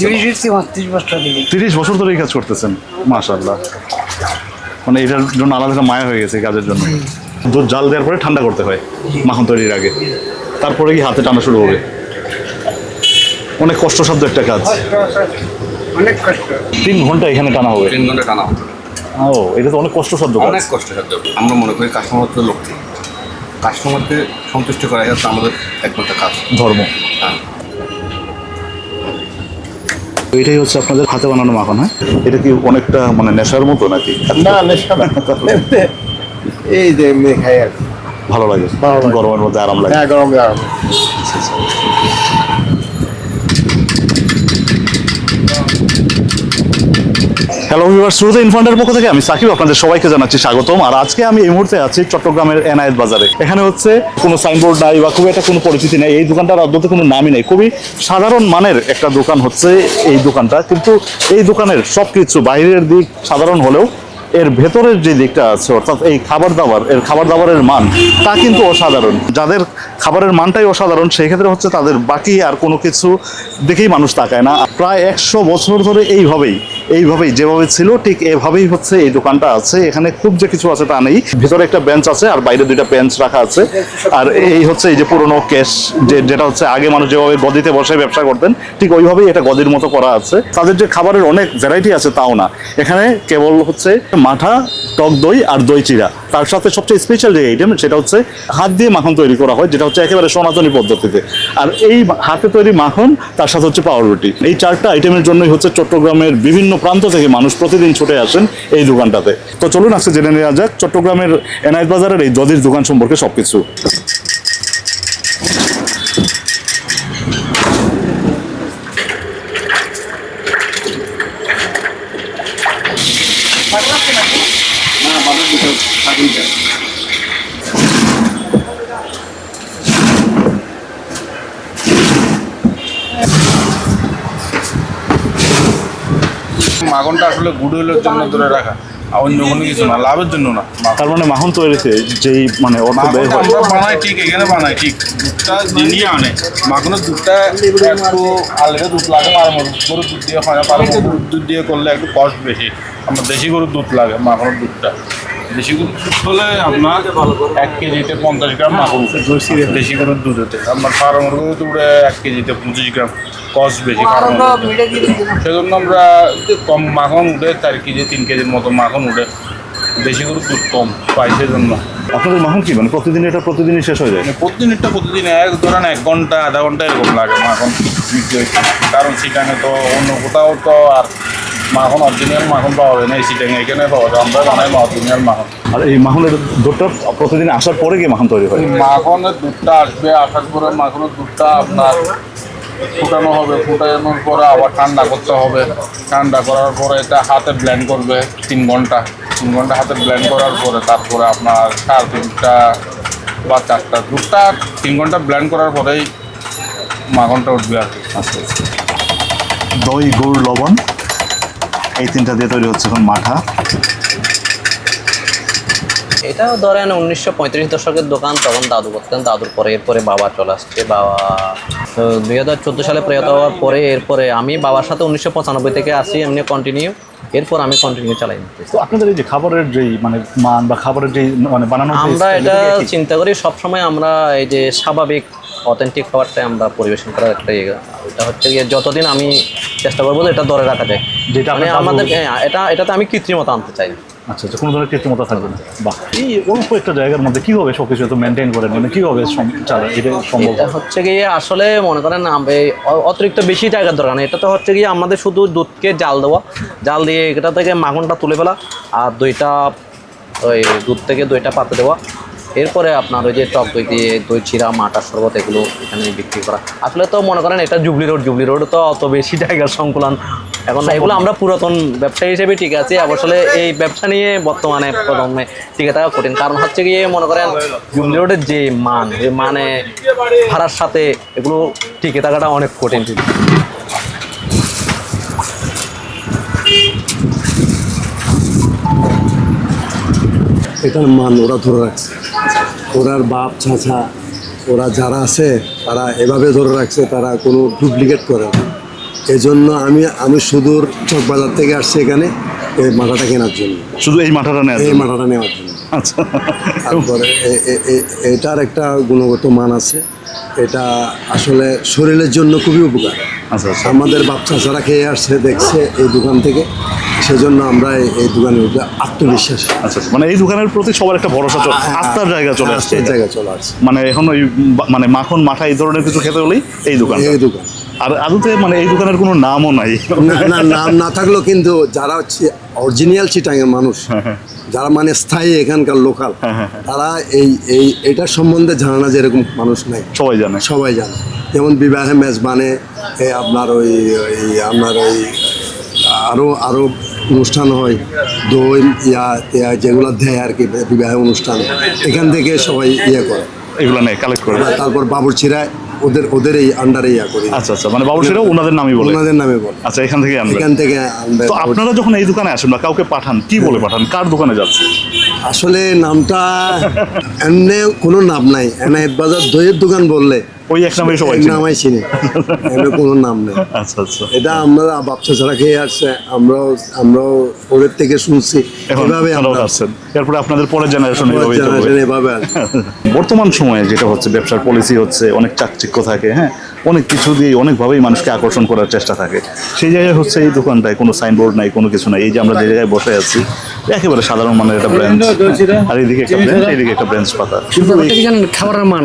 তিরিশ বছর দিকে তিরিশ বছর ধরে এই কাজ করতেছেন মাশাল্লাহ মানে এটার জন্য আলাদা একটা মায়া হয়ে গেছে কাজের জন্য। দুধ জাল দেওয়ার পরে ঠান্ডা করতে হয় মাখন তৈরির আগে। তারপরে কি হাতে টানা শুরু হবে? অনেক কষ্টসাধ্য একটা কাজ। অনেক কষ্ট। তিন ঘণ্টা এখানে টানা হবে। তিন ঘণ্টা টানা হবে। ও এটা তো অনেক কষ্টসাধ্য অনেক কষ্ট সাধ্য আমরা মনে করি কাস্টমার তো লক্ষ্য কাস্টমারকে সন্তুষ্ট করা যাচ্ছে আমাদের একমাত্র কাজ। ধর্ম। হ্যাঁ। এটাই হচ্ছে আপনাদের হাতে বানানো মাখন হ্যাঁ? এটা কি অনেকটা মানে নেশার মতো নাকি? না নেশা না। এই যে এমনি খাই আর ভালো লাগে। গরমের মধ্যে আরাম লাগে। হ্যাঁ গরম গরম হ্যালো ভিউয়ার শুরুতে ইনফান্ডের পক্ষ থেকে আমি সাকিব আপনাদের সবাইকে জানাচ্ছি স্বাগতম। আর আজকে আমি এই মুহূর্তে আছি চট্টগ্রামের এনায়েত বাজারে। এখানে হচ্ছে কোনো সাইনবোর্ড নাই বা খুব একটা কোনো পরিচিতি নেই। এই দোকানটার অদ্যতে কোনো নামই নেই। খুবই সাধারণ মানের একটা দোকান হচ্ছে এই দোকানটা। কিন্তু এই দোকানের সব কিছু বাইরের দিক সাধারণ হলেও এর ভেতরের যে দিকটা আছে, অর্থাৎ এই খাবার দাবার, এর খাবার দাবারের মান, তা কিন্তু অসাধারণ। যাদের খাবারের মানটাই অসাধারণ, সেই ক্ষেত্রে হচ্ছে তাদের বাকি আর কোনো কিছু দেখেই মানুষ তাকায় না। প্রায় একশো বছর ধরে এইভাবেই এইভাবেই, যেভাবে ছিল, ঠিক এভাবেই হচ্ছে এই দোকানটা আছে। এখানে খুব যে কিছু আছে তা নেই। ভিতরে একটা বেঞ্চ আছে আর বাইরে দুইটা বেঞ্চ রাখা আছে। আর এই হচ্ছে এই যে পুরোনো ক্যাশ যে যেটা হচ্ছে আগে মানুষ যেভাবে গদিতে বসে ব্যবসা করতেন, ঠিক ওইভাবেই এটা গদির মতো করা আছে। তাদের যে খাবারের অনেক ভ্যারাইটি আছে, তাও না। এখানে কেবল হচ্ছে মাঠা টক দই আর দই চিরা। তার সাথে সবচেয়ে স্পেশাল যে আইটেম সেটা হচ্ছে হাত দিয়ে মাখন তৈরি করা হয়, যেটা হচ্ছে একেবারে সনাতনী পদ্ধতিতে। আর এই হাতে তৈরি মাখন, তার সাথে হচ্ছে পাউরুটি এই চারটা আইটেমের জন্যই হচ্ছে চট্টগ্রামের বিভিন্ন প্রান্ত থেকে মানুষ প্রতিদিন ছুটে আসেন এই দোকানটাতে। তো চলুন আজকে জেনে নেওয়া যাক, চট্টগ্রামের এনায়েত বাজারের এই দদির দোকান সম্পর্কে সবকিছু। না মাগনটা আসলে গুড উইলের জন্য ধরে রাখা। আর অন্য কোনো কিছু না লাভের জন্য না। তার মানে মাখন তৈরিতে যেই মানে অর্থ ব্যয় হয়। আমরা বানাই ঠিক এখানে বানাই ঠিক। দুধটা নিয়ে আনে। মাখনের দুধটা একটু আলাদা দুধ লাগে পারে গরুর দুধ দিয়ে হয় না পারে দুধ দিয়ে করলে একটু কষ্ট বেশি। আমার দেশি গরুর দুধ লাগে মাখনের দুধটা। দেশি গরুর দুধ হলে আপনার এক কেজিতে পঞ্চাশ গ্রাম মাখন উঠে দেশি গরুর দুধ হতে। আপনার ফার্মের গরুর দুধে এক কেজিতে পঁচিশ গ্রাম কষ্ট বেশি সেজন্য আমরা কম মাখন উঠে চার কেজি তিন কেজির মতো মাখন উঠে দেশি গরুর দুধ কম পাই সেজন্য। আপনাদের মাখন কি? মানে প্রতিদিন এটা প্রতিদিনই শেষ হয়ে যায়? মানে প্রতিদিনটা প্রতিদিন এক ধরেন এক ঘণ্টা আধা ঘণ্টা এরকম লাগে মাখন বিক্রি কারণ সেখানে তো অন্য কোথাও তো আর মাখন অরিজিনাল মাখন পাওয়া যায় না এই সিটাং এখানে পাওয়া যায়। আমরা বানাই অরিজিনাল মাখন। আর এই মাখনের দুধটা প্রতিদিন আসার পরে গিয়ে মাখন তৈরি হয়? মাখনের দুধটা আসবে আসার পরে মাখনের দুধটা আপনার ফুটানো হবে ফুটানোর পরে আবার ঠান্ডা করতে হবে। ঠান্ডা করার পরে এটা হাতে ব্লেন্ড করবে তিন ঘণ্টা। তিন ঘণ্টা হাতে ব্লেন্ড করার পরে তারপরে আপনার সাড়ে তিনটা বা চারটা দুধটা তিন ঘণ্টা ব্ল্যান্ড করার পরেই মাখনটা উঠবে আর কি। আচ্ছা আচ্ছা। দই গুড় লবণ। এই তিনটা দিয়ে তৈরি হচ্ছে এখন মাঠা। এটাও ধরেন উনিশশো পঁয়ত্রিশ দশকের দোকান তখন দাদু করতেন দাদুর পরে এরপরে বাবা চলে আসছে বাবা দুই হাজার চোদ্দ সালে প্রয়াত হওয়ার পরে এরপরে আমি বাবার সাথে উনিশশো পঁচানব্বই থেকে আসি এমনি কন্টিনিউ এরপর আমি কন্টিনিউ চালাই তো আপনাদের এই যে খাবারের যেই মানে মান বা খাবারের যেই মানে বানানোর যে আমরা এটা চিন্তা করি সবসময় আমরা এই যে স্বাভাবিক অথেন্টিক খাবারটাই আমরা পরিবেশন করার একটা ইয়ে এটা হচ্ছে গিয়ে যতদিন আমি চেষ্টা করব এটা ধরে রাখা যায়। যেটা মানে আমাদের হ্যাঁ, এটা এটাতে আমি কৃত্রিমতা আনতে চাই। আচ্ছা আচ্ছা কোনো ধরনের কৃত্রিমতা থাকবে না। বাহ এই অল্প একটা জায়গার মধ্যে কীভাবে সব কিছু এত মেনটেন করেন মানে কীভাবে চালান এটা সম্ভব? এটা হচ্ছে গিয়ে আসলে মনে করেন অতিরিক্ত বেশি জায়গার দরকার নেই। এটা তো হচ্ছে গিয়ে আমাদের শুধু দুধকে জাল দেওয়া। জাল দিয়ে এটা থেকে মাখনটা তুলে ফেলা আর দইটা ওই দুধ থেকে দুইটা পাতে দেওয়া। এরপরে আপনার ওই যে টক দই দিয়ে দই, চিরা মাটার শরবত, এগুলো এখানে বিক্রি করা। আসলে তো মনে করেন এটা জুবলি রোড জুবলি রোড তো অত বেশি জায়গার সংকুলন। এখন এগুলো আমরা পুরাতন ব্যবসায়ী হিসেবে ঠিক আছে আসলে এই ব্যবসা নিয়ে বর্তমানে প্রথমে টিকে থাকা কঠিন। কারণ হচ্ছে গিয়ে মনে করেন, জুবলি রোডের যে মান এই মানে ভাড়ার সাথে এগুলো টিকে থাকাটা অনেক কঠিন। এটার মান ওরা ধরে রাখছে। ওরার বাপ চাচা ওরা যারা আছে তারা এভাবে ধরে রাখছে তারা কোনো ডুপ্লিকেট করে না। এজন্য আমি আমি সুদূর চকবাজার থেকে আসছি এখানে এই মাথাটা কেনার জন্য। শুধু এই মাথাটা নেওয়ার এই মাথাটা নেওয়ার জন্য। আচ্ছা। তারপরে এটার একটা গুণগত মান আছে। এটা আসলে শরীরের জন্য খুবই উপকার। আচ্ছা আচ্ছা। আমাদের বাচ্চা যারা খেয়ে আসছে দেখছে এই দোকান থেকে। সেজন্য আমরা এই- দোকানের উপরে আত্মবিশ্বাস। আচ্ছা আচ্ছা। মানে এই দোকানের প্রতি সবার একটা ভরসা চলে আস্থার জায়গা চলে আসছে। আস্থার এটা। জায়গায় চলে আসছে। মানে এখন ওই মানে মাখন মাঠা এই ধরনের কিছু খেতে হলেই এই দোকান এই দোকান। আর আদতে মানে এই দোকানের কোনো নামও নাই। না নাম না থাকলেও কিন্তু যারা হচ্ছে অরিজিনাল চিটাঙের মানুষ যারা মানে স্থায়ী এখানকার লোকাল তারা এই এই এটার সম্বন্ধে জানে না যে এরকম মানুষ নাই সবাই জানে। সবাই জানে। যেমন বিবাহে মেজবানে এই আপনার ওই ওই আপনার ওই আরও আরও অনুষ্ঠান হয় দই ইয়া ইয়া যেগুলো দেয় আর কি বিবাহ অনুষ্ঠান। এখান থেকে সবাই ইয়ে করে। এগুলো নেই কালেক্ট করে। তারপর বাবুরচিরা ওদের ওদের এই আন্ডারে ইয়া করে। আচ্ছা আচ্ছা মানে বাবুসিরাও ওনাদের নামই বলে। ওনাদের নামে বলে। আচ্ছা এখান থেকে এখান থেকে তো আপনারা যখন এই দোকানে আসেন বা কাউকে পাঠান কি বলে পাঠান? কার দোকানে যাচ্ছে আসলে নামটা এমনি কোনো নাম নাই। এনায়েত বাজার দইয়ের দোকান বললে। ওই এক নামেই সবাই নামাই চিনে। এমনি কোনো নাম নেই। আচ্ছা আচ্ছা। এটা আমরা বাচ্চা ছাড়া খেয়ে আসছে। আমরাও আমরাও ওদের থেকে শুনছি। এভাবে আমরা আসছেন। এরপরে আপনাদের পরের জেনারেশন এভাবে বর্তমান সময়ে যেটা হচ্ছে ব্যবসার পলিসি হচ্ছে অনেক চাকচিক্য থাকে হ্যাঁ? অনেক কিছু দিয়ে অনেকভাবেই মানুষকে আকর্ষণ করার চেষ্টা থাকে। সেই জায়গায় হচ্ছে এই দোকানটায় কোনো সাইনবোর্ড নাই কোনো কিছু নাই। এই যে আমরা যে জায়গায় বসে আছি একেবারে সাধারণ মানের একটা ব্রাঞ্চ আর এইদিকে একটা ব্রাঞ্চ এইদিকে একটা ব্রাঞ্চ পাতা। কিন্তু খাবারের মান।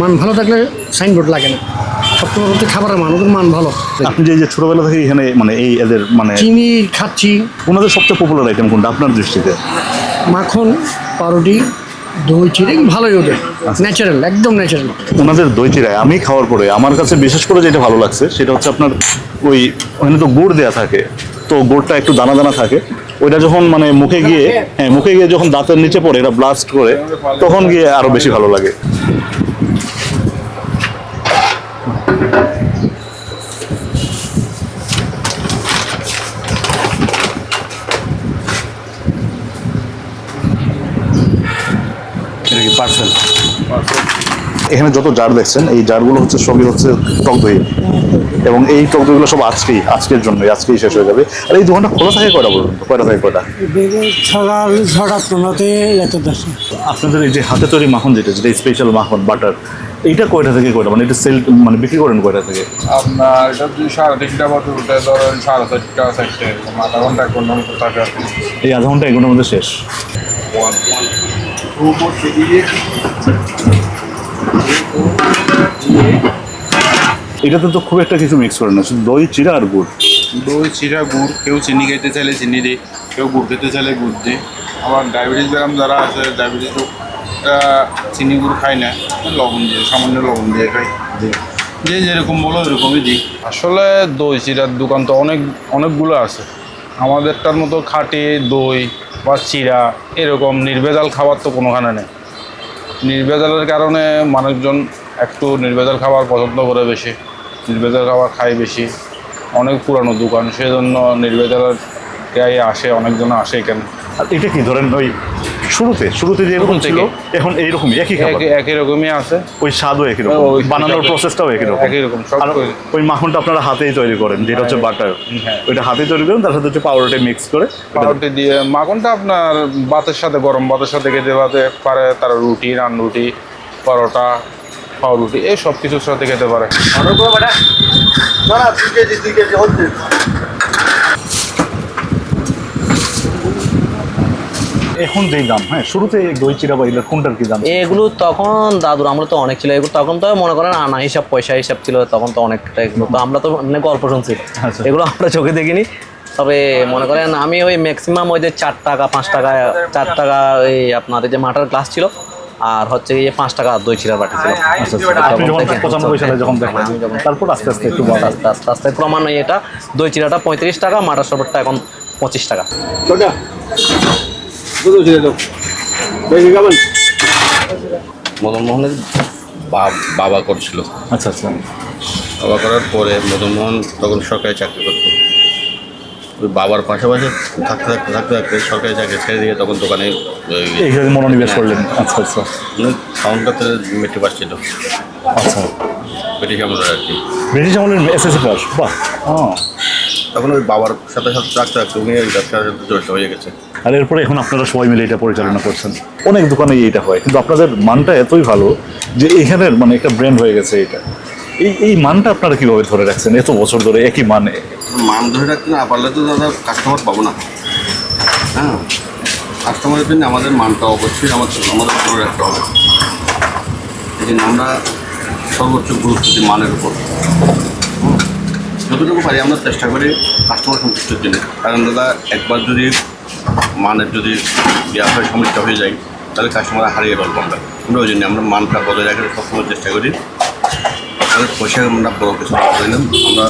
মান ভালো থাকলে সাইনবোর্ড লাগে না। সবচেয়ে বড় হচ্ছে খাবারের মান ওদের মান ভালো। আপনি যে যে ছোটবেলা থেকে এখানে মানে এই এদের মানে চিনি খাচ্ছি। ওনাদের সবচেয়ে পপুলার আইটেম কোনটা আপনার দৃষ্টিতে? মাখন পাউরুটি দই চিড়ে ভালোই ওদের ন্যাচারাল একদম ন্যাচারাল ওনাদের দই চিরায় আমি খাওয়ার পরে আমার কাছে বিশেষ করে যেটা ভালো লাগছে সেটা হচ্ছে আপনার ওই ওখানে তো গুড় দেওয়া থাকে তো গুড়টা একটু দানা দানা থাকে ওইটা যখন মানে মুখে গিয়ে হ্যাঁ মুখে গিয়ে যখন দাঁতের নিচে পড়ে এটা ব্লাস্ট করে তখন গিয়ে আরও বেশি ভালো লাগে এটা কি পার্সেল এখানে যত জার দেখছেন এই জারগুলো হচ্ছে সবই হচ্ছে টক দই। এবং এই টক দইগুলো সব আজকেই আজকের জন্য আজকেই শেষ হয়ে যাবে। আর এই দোকানটা খোলা থাকে কয়টা পর্যন্ত? কয়টা থাকে কয়টা? সকাল ছটা পনেরোতে আপনাদের এই যে হাতে তৈরি মাখন যেটা যেটা স্পেশাল মাখন বাটার এইটা কয়টা থেকে কয়টা? মানে এটা সেল মানে বিক্রি করেন কয়টা থেকে? আপনার এটা যদি সাড়ে তিনটা বছর উঠে ধরেন সাড়ে চারটা চারটে আধা ঘণ্টা এক ঘণ্টার মতো থাকে এই আধা ঘণ্টা এগুলোর মধ্যে শেষ। এটাতে তো খুব একটা কিছু মিক্স করে না শুধু দই চিরা আর গুড়। দই চিরা গুড় কেউ চিনি খেতে চাইলে চিনি দিই কেউ গুড় খেতে চাইলে গুড় দিই আবার ডায়াবেটিস ব্যায়াম যারা আছে ডায়াবেটিস চিনি গুড় খায় না লবণ দিয়ে সামান্য লবণ দিয়ে খাই যে যেরকম বলো এরকমই দিই। আসলে দই চিরার দোকান তো অনেক অনেকগুলো আছে। আমাদেরটার মতো খাঁটি দই বা চিরা এরকম নির্ভেজাল খাবার তো কোনোখানে নেই। নির্ভেজালের কারণে মানুষজন একটু নির্ভেজাল খাবার পছন্দ করে বেশি, নির্ভেজাল খাবার খায় বেশি, অনেক পুরানো দোকান, সেজন্য নির্ভেজালের আসে, অনেকজন আসে এখানে। এটা কি ধরেন ওই শুরুতে শুরুতে যে এরকম শুরু ছিল। এখন এইরকমই একই খাবার। একই একই রকমই আছে। ওই স্বাদও একই রকম। ওই- বানানোর প্রসেসটাও একই রকম। একই রকম, সব আর ওই মাখনটা আপনারা হাতেই তৈরি করেন যেটা হচ্ছে বাটার। হ্যাঁ। ওইটা হাতেই তৈরি করেন তার সাথে হচ্ছে পাউডারটা মিক্স করে পাউরুটি দিয়ে মাখনটা আপনার ভাতের সাথে গরম ভাতের সাথে খেতে পারে পারে তারা রুটি নান রুটি পরোটা পাউরুটি এই সব কিছুর সাথে খেতে পারে। এখন যেই দাম হ্যাঁ শুরুতে দই চিরা বা কোনটার কি দাম এগুলো তখন দাদুর আমরা তো অনেক ছিল এগুলো তখন তো মনে করেন আনা হিসাব পয়সা হিসাব ছিল তখন তো অনেকটা এগুলো তো আমরা তো মানে গল্প শুনছি। আচ্ছা। এগুলো আমরা চোখে দেখিনি। তবে মনে করেন আমি ওই ম্যাক্সিমাম ওই যে চার টাকা পাঁচ টাকা চার টাকা ওই আপনার এই যে মাটার গ্লাস ছিল আর হচ্ছে গিয়ে পাঁচ টাকা দই চিরার বাটি ছিল। আচ্ছা, আচ্ছা। আপনি যখন পঁচানব্বই সালে যখন দেখলেন আমি যখন তারপর আস্তে আস্তে একটু বাড়া আস্তে আস্তে আস্তে ক্রমান্বয়ে এটা দই চিরাটা পঁয়ত্রিশ টাকা মাটার শরবতটা এখন পঁচিশ টাকা। মদন মোহনের বাবা করছিল। আচ্ছা আচ্ছা। বাবা করার পরে মদন মোহন তখন সরকারি চাকরি করত। ওই বাবার পাশাপাশি থাকতে থাকতে থাকতে থাকতে সরকারি চাকরি ছেড়ে দিয়ে তখন দোকানে মনোনিবেশ করলেন। আচ্ছা আচ্ছা। সাউন্ডটাতে মেট্রিক পাস ছিল। আচ্ছা। ব্রিটিশ আমলের আর কি। ব্রিটিশ আমলের এসএসসি পাস বাহ। তখন ওই বাবার সাথে সাথে থাকতে থাকতে উনি ব্যবসার সাথে জড়িত হয়ে গেছে। আর এরপরে এখন আপনারা সবাই মিলে এটা পরিচালনা করছেন। অনেক দোকানে এইটা হয় কিন্তু আপনাদের মানটা এতই ভালো যে এখানের মানে একটা ব্র্যান্ড হয়ে গেছে এটা এই এই মানটা আপনারা কীভাবে ধরে রাখছেন? এত বছর ধরে একই মানে মান ধরে রাখতে না পারলে তো দাদা কাস্টমার পাবো না। হ্যাঁ কাস্টমারের জন্য আমাদের মানটা অবশ্যই আমাদের আমাদের ধরে রাখতে হবে। এই জন্য আমরা সর্বোচ্চ গুরুত্ব দিই মানের উপর। যতটুকু পারি আমরা চেষ্টা করি কাস্টমার সন্তুষ্টির জন্য। কারণ দাদা একবার যদি মানের যদি হয় সমস্যা হয়ে যায় তাহলে কাস্টমার হারিয়ে ফেলব আমরা। আমরা ওই জন্য আমরা মানটা বজায় রাখার সবসময় চেষ্টা করি। আমাদের পয়সা আমরা বড় কিছু করি না আমরা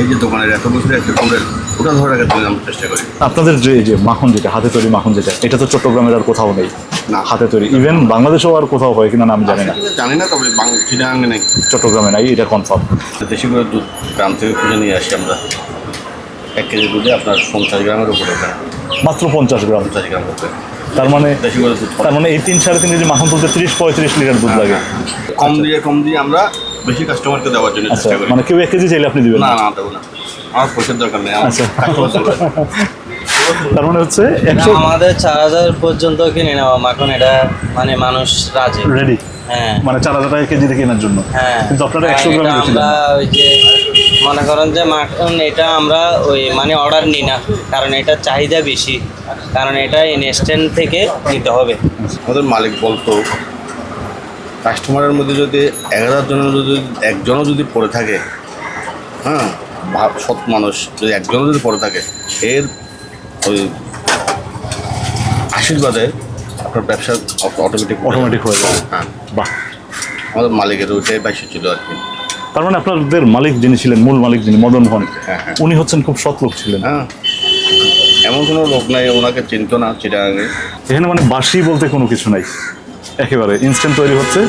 এই যে দোকানের এত বছরের একটা কমরেল ওটা ধরে রাখার জন্য আমরা চেষ্টা করি। আপনাদের যে এই যে মাখন যেটা হাতে তৈরি মাখন যেটা এটা তো চট্টগ্রামের আর কোথাও নেই। না। হাতে তৈরি। ইভেন বাংলাদেশেও আর কোথাও হয় কিনা আমি জানি না। জানি না তবে বাং চিটাঙ্গে নেই। চট্টগ্রামে নাই এটা কনফার্ম দেশি করে দুধ গ্রাম থেকে খুঁজে নিয়ে আসি আমরা। এক কেজি দুধে আপনার পঞ্চাশ গ্রামের উপরে মাত্র পঞ্চাশ গ্রাম। তার মানে তার মানে এই তিন সাড়ে তিন কেজি মাখন তুলতে ত্রিশ পঁয়ত্রিশ লিটার দুধ লাগে। কম দিয়ে কম দিয়ে আমরা বেশি কাস্টমারকে দেওয়ার জন্য আচ্ছা চেষ্টা করি। মানে কেউ এক কেজি চাইলে আপনি দিবেন? না না দেবো না। আমার পয়সার দরকার নেই আচ্ছা। তার মানে হচ্ছে আমাদের চার হাজার পর্যন্ত কিনে নেওয়া মাখন এটা মানে মানুষ রাজি। রেডি হ্যাঁ। মানে চার হাজার টাকা কেজিতে কেনার জন্য। হ্যাঁ। কিন্তু আপনারা একশো গ্রাম আমরা ওই যে মনে করেন যে মাখন এটা আমরা ওই মানে অর্ডার নিই না কারণ এটা চাহিদা বেশি কারণ এটা ইনস্ট্যান্ট থেকে নিতে হবে। আমাদের মালিক বলতো কাস্টমারের মধ্যে যদি এগারো জনের যদি একজনও যদি পড়ে থাকে হ্যাঁ ভাব সৎ মানুষ যদি একজনও যদি পড়ে থাকে এর ওই আশীর্বাদে আপনার ব্যবসা অটোমেটিক অটোমেটিক হয়ে যাবে। হ্যাঁ বাহ। আমাদের মালিকের ওইটাই বাইশে ছিল আর কি। তার মানে আপনাদের মালিক যিনি ছিলেন মূল মালিক যিনি মদন মোহন হ্যাঁ, হ্যাঁ। উনি হচ্ছেন খুব সৎ লোক ছিলেন। হ্যাঁ। এমন কোনো লোক নাই ওনাকে চিনতো না চিটাগাঙে এখানে মানে বাসি বলতে কোনো কিছু নাই একেবারে ইনস্ট্যান্ট তৈরি হচ্ছে।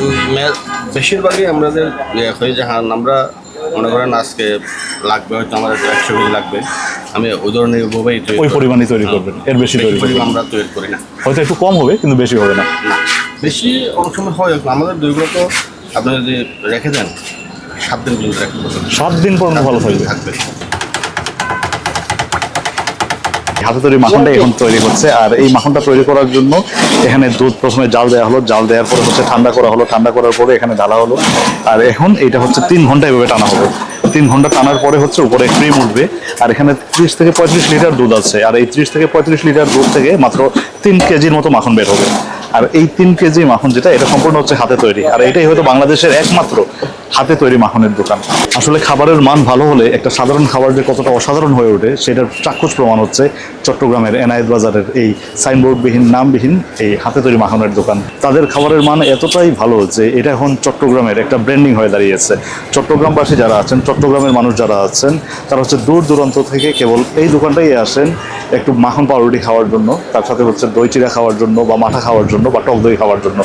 বেশিরভাগই আমাদের ইয়ে হয়ে যে হ্যাঁ আমরা মনে করেন আজকে লাগবে হয়তো আমাদের একশো কেজি লাগবে। আমি ওই ধরনের ভাবেই ওই পরিমাণে তৈরি করবেন এর বেশি তৈরি করবেন আমরা তৈরি করি না। হয়তো একটু কম হবে কিন্তু বেশি হবে না। না বেশি অনেক সময় হয় আমাদের দইগুলো তো আপনি যদি রেখে দেন সাত দিন পর্যন্ত রাখতে পারবেন সাত দিন পর্যন্ত ভালো থাকবে। থাকবে। হাতে তৈরি মাখনটা এখন তৈরি হচ্ছে আর এই মাখনটা তৈরি করার জন্য এখানে দুধ প্রথমে জাল দেওয়া হলো জাল দেওয়ার পরে হচ্ছে ঠান্ডা করা হলো ঠান্ডা করার পরে এখানে ঢালা হলো। আর এখন এটা হচ্ছে তিন ঘণ্টা এভাবে টানা হবে। তিন ঘণ্টা টানার পরে হচ্ছে উপরে ক্রিম উঠবে আর এখানে ত্রিশ থেকে পঁয়ত্রিশ লিটার দুধ আছে। আর এই ত্রিশ থেকে পঁয়ত্রিশ লিটার দুধ থেকে মাত্র তিন কেজির মতো মাখন বের হবে। আর এই তিন কেজি মাখন যেটা, এটা সম্পূর্ণ হচ্ছে হাতে তৈরি। আর এটাই হয়তো বাংলাদেশের একমাত্র হাতে তৈরি মাখনের দোকান। আসলে খাবারের মান ভালো হলে একটা সাধারণ খাবার যে কতটা অসাধারণ হয়ে ওঠে, সেটার চাক্ষুষ প্রমাণ হচ্ছে চট্টগ্রামের এনায়েত বাজারের এই সাইনবোর্ডবিহীন, নামবিহীন এই হাতে তৈরি মাখনের দোকান। তাদের খাবারের মান এতটাই ভালো যে এটা এখন চট্টগ্রামের একটা ব্র্যান্ডিং হয়ে দাঁড়িয়েছে। চট্টগ্রামবাসী যারা আছেন, চট্টগ্রামের মানুষ যারা আছেন, তারা হচ্ছে দূর দূরান্ত থেকে কেবল এই দোকানটাই আসেন একটু মাখন পাউরুটি খাওয়ার জন্য, তার সাথে হচ্ছে দই চিড়া খাওয়ার জন্য বা মাঠা খাওয়ার জন্য বা টক দই খাওয়ার জন্য।